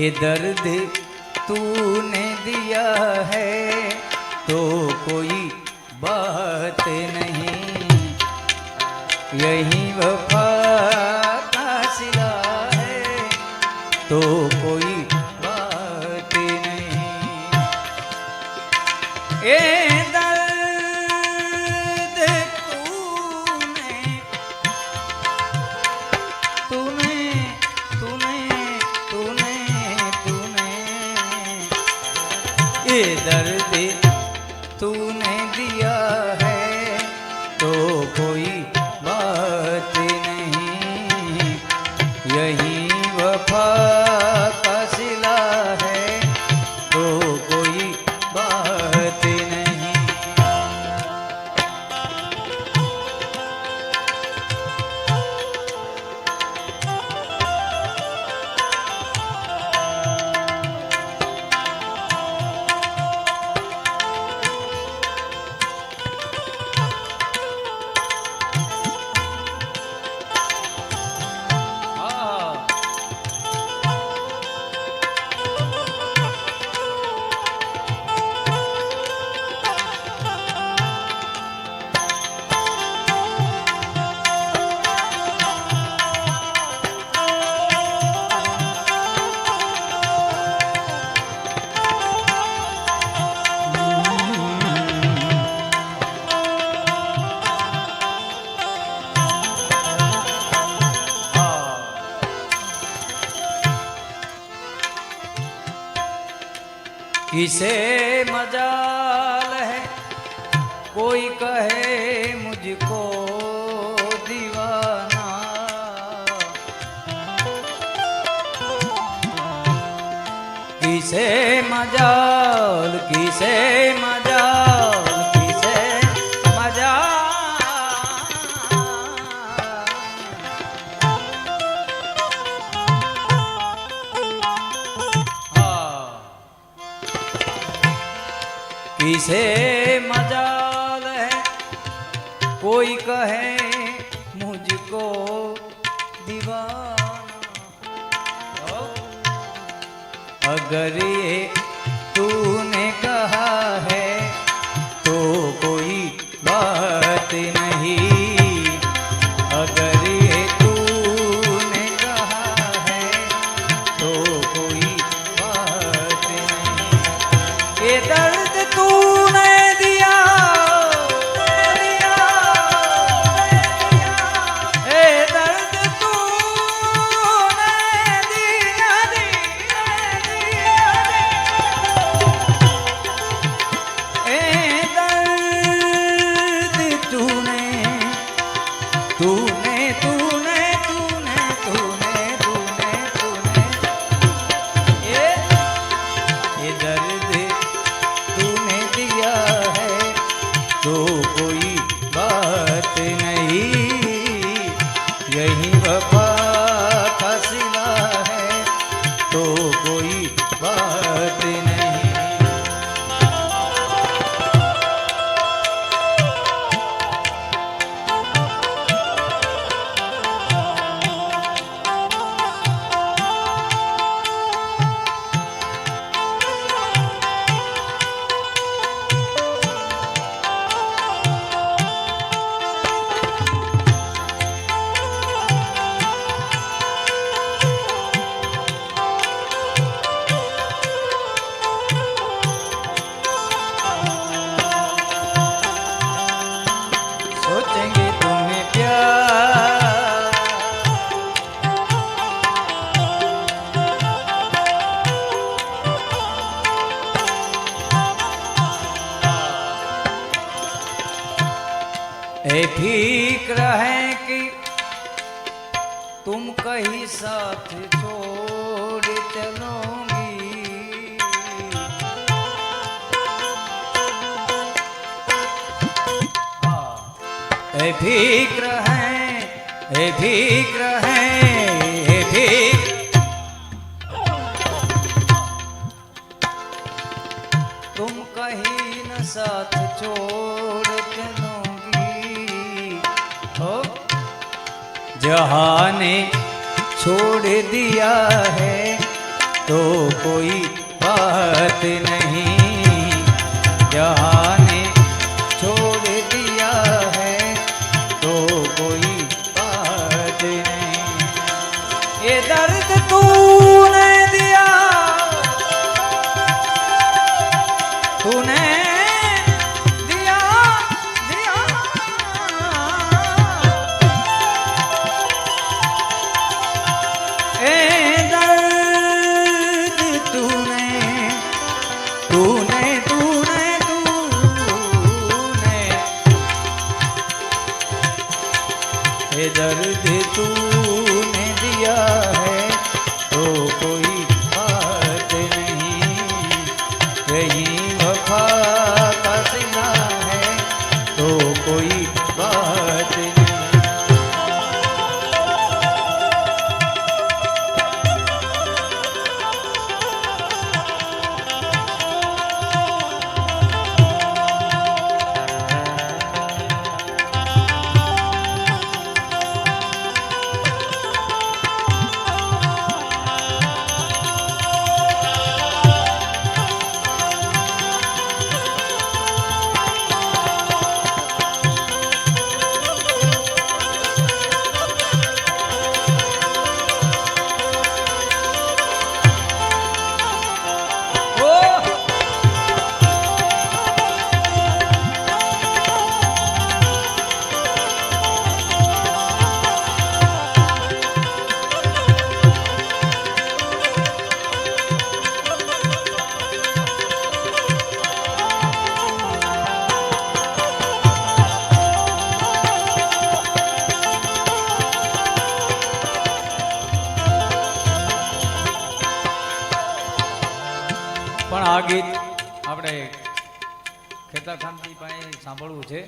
ये दर्द तूने दिया है तो कोई बात नहीं। यही वफा दर्द किसे मजाल है। कोई कहे मुझको दीवाना। किसे मजाल किसे किसे मजाल है। कोई कहे मुझको दीवाना अगर ये वफा का सिला है तो कोई बात नहीं। हे हे तुम कहीं न साथ छोड़ हो। जहाँ ने छोड़ दिया है तो कोई बात नहीं। जहाँ આપણે ખેતા ખાનજી પાસે સાંભળવું છે,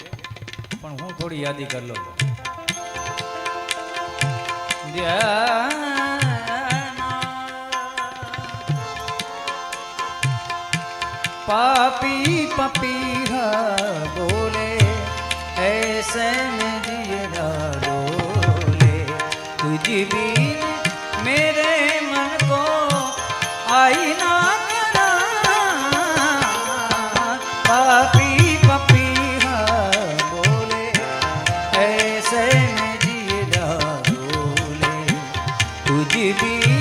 પણ હું થોડી યાદી કરી લઉં. જ્યાં पापी पपी बोले ऐसे जिया बोले तुझ भी দিবি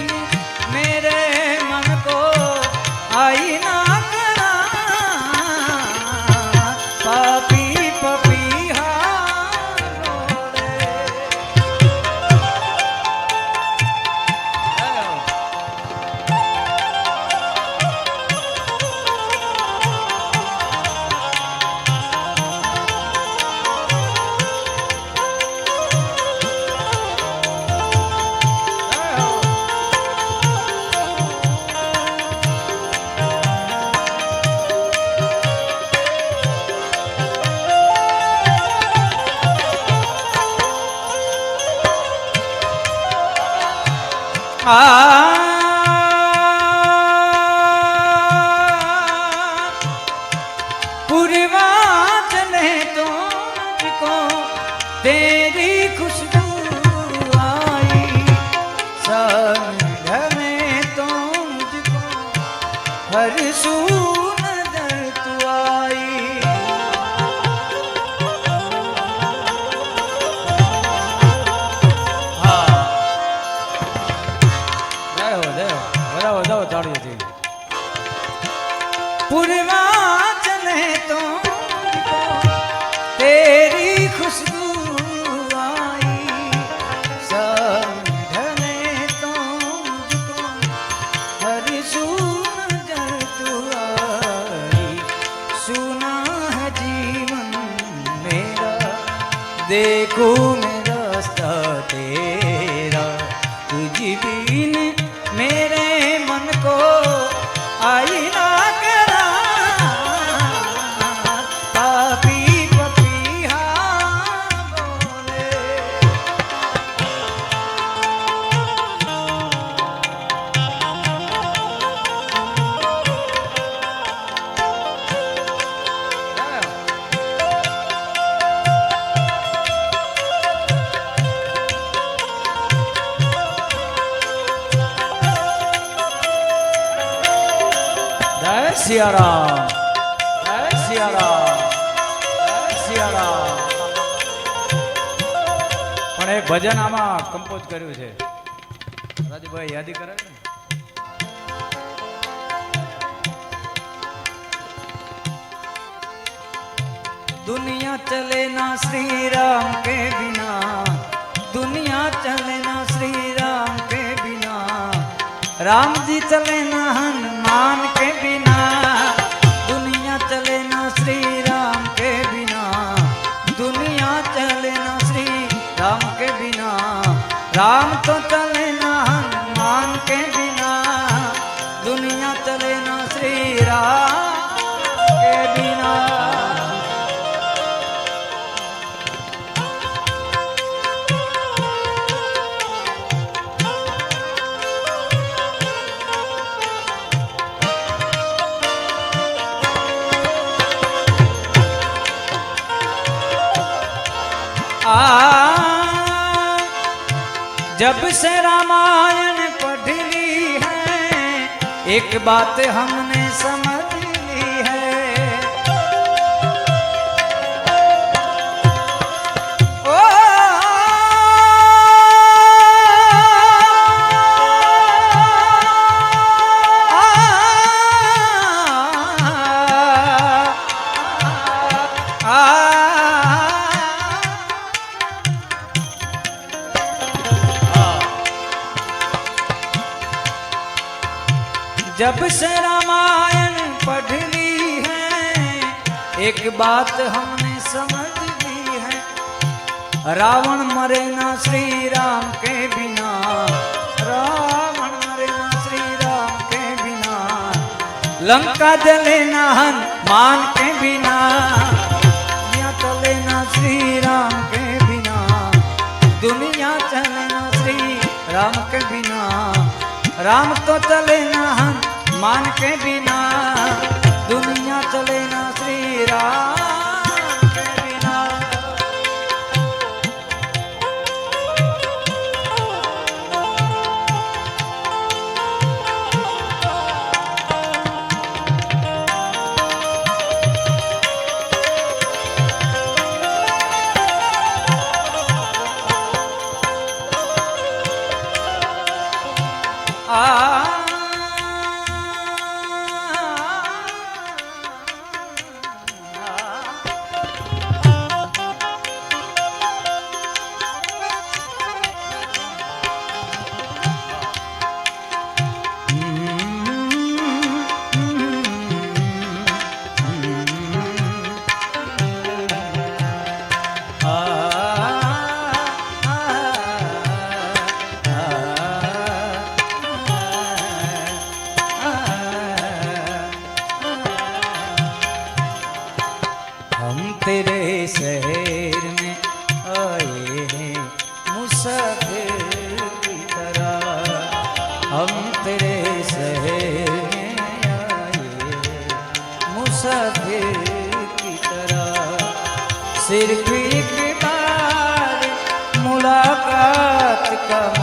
一杯 જય સિયારામ જય સિયારામ પણ એક ભજન આમાં કમ્પોઝ કર્યું છે રાજુભાઈ યાદી કરે ને दुनिया चले ना श्री राम के बिना दुनिया चले ना श्री राम के बिना राम जी चले ना हनुमान के बिना राम के बिना। राम तो से रामायण पढ़ ली है। एक बात हमने समझ जब से रामायण पढ़ ली है, एक बात हमने समझ ली है। रावण मरे ना श्री राम के बिना। रावण मरे ना श्री राम के बिना। लंका जले ना हनुमान के बिना। दुनिया चले ना श्री राम के बिना। दुनिया चले ना श्री राम के बिना। राम तो चले ना हनुमान के बिना दुनिया चले ना श्री राम। 가다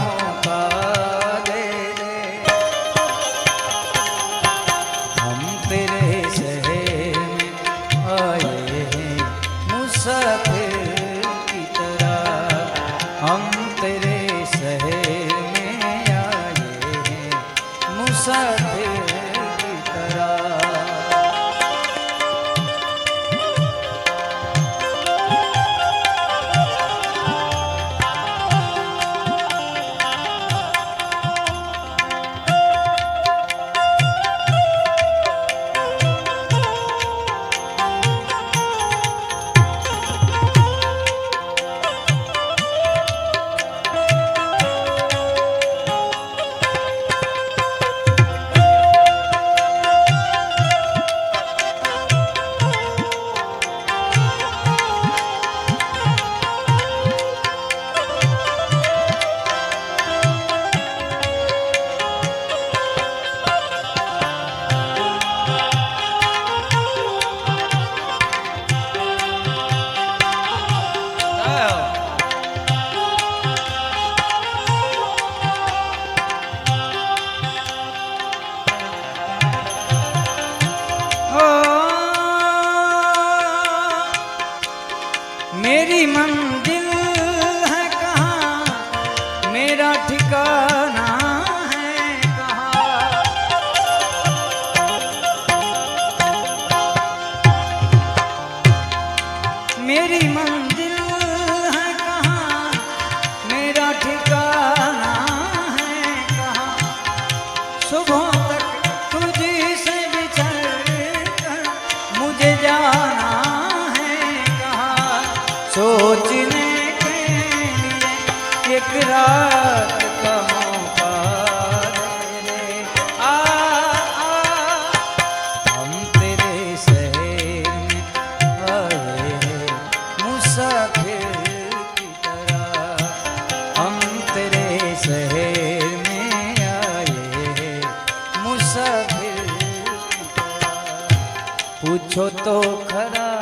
ખરા.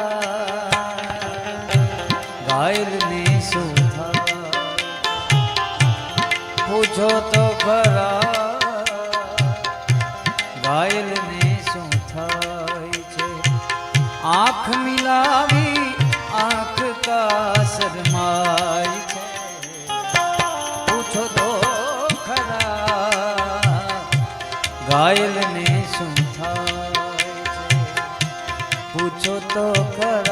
ઘાયલને શું પૂછો તો ખરા. ઘાયલને શું થાય છે. આંખ મિલાવી, આંખ કા શરમાય છે. પૂછો તો ખરા. ઘાયલ ছোট কর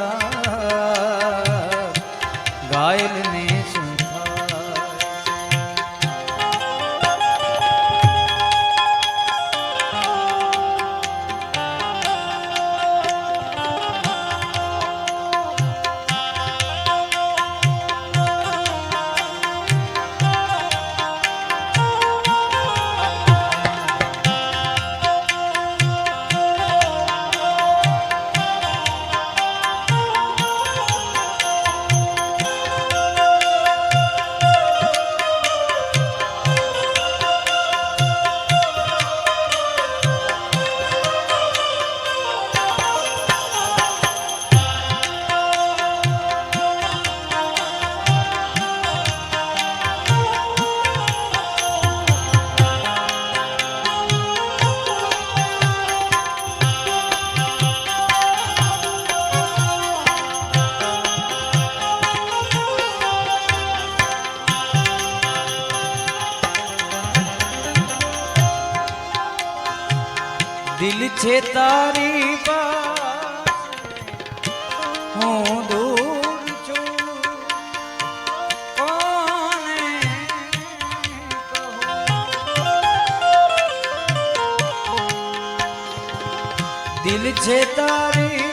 દિલ છે તારી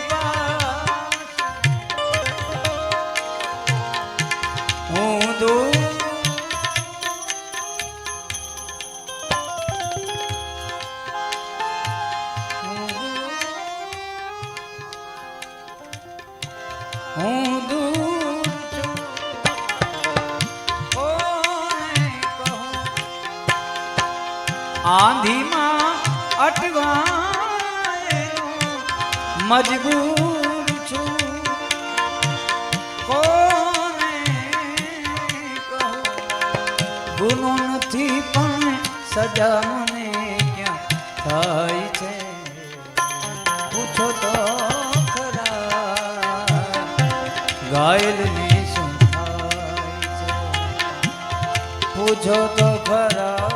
હું દૂર. હું આંધીમાં અટવાયેલો મજબૂર છું. ગુનો નથી, પણ સજા મને ક્યાં થાય છે? પૂછો તો ખરા. ઘાયલને શું છે? પૂછો તો ખરા.